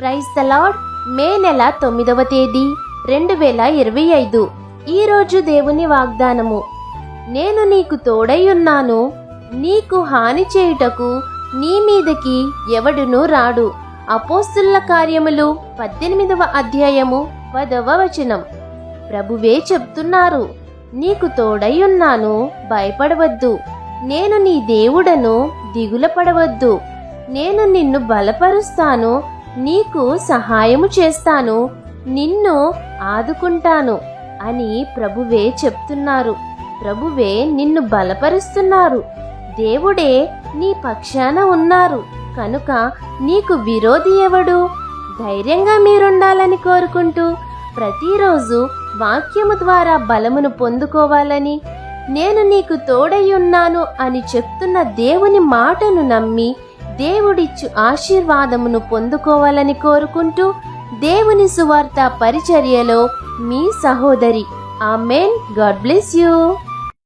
Praise the మే నెల తొమ్మిదవ తేదీ రెండు వేల ఇరవై ఐదు. ఈరోజు దేవుని వాగ్దానము. నేను నీకు తోడై ఉన్నాను. నీకు హాని చేయుటకు నీ మీదకి ఎవడునూ రాడు. అపోస్తుల కార్యములు పద్దెనిమిదవ అధ్యాయము పదవ వచనం. ప్రభువే చెప్తున్నారు నీకు తోడై ఉన్నాను భయపడవద్దు. నేను నీ దేవుడను దిగుల పడవద్దు నేను నిన్ను బలపరుస్తాను నీకు సహాయము చేస్తాను నిన్ను ఆదుకుంటాను అని ప్రభువే చెప్తున్నారు. ప్రభువే నిన్ను బలపరుస్తున్నారు. దేవుడే నీ పక్షాన ఉన్నారు. కనుక నీకు విరోధి ఎవడు? ధైర్యంగా మీరుండాలని కోరుకుంటూ ప్రతిరోజు వాక్యము ద్వారా బలమును పొందుకోవాలని నేను నీకు తోడై ఉన్నాను అని చెప్తున్న దేవుని మాటను నమ్మి దేవుడిచ్చు ఆశీర్వాదమును పొందుకోవాలని కోరుకుంటూ దేవుని సువార్త పరిచర్యలో మీ సహోదరి. ఆమెన్. God bless you.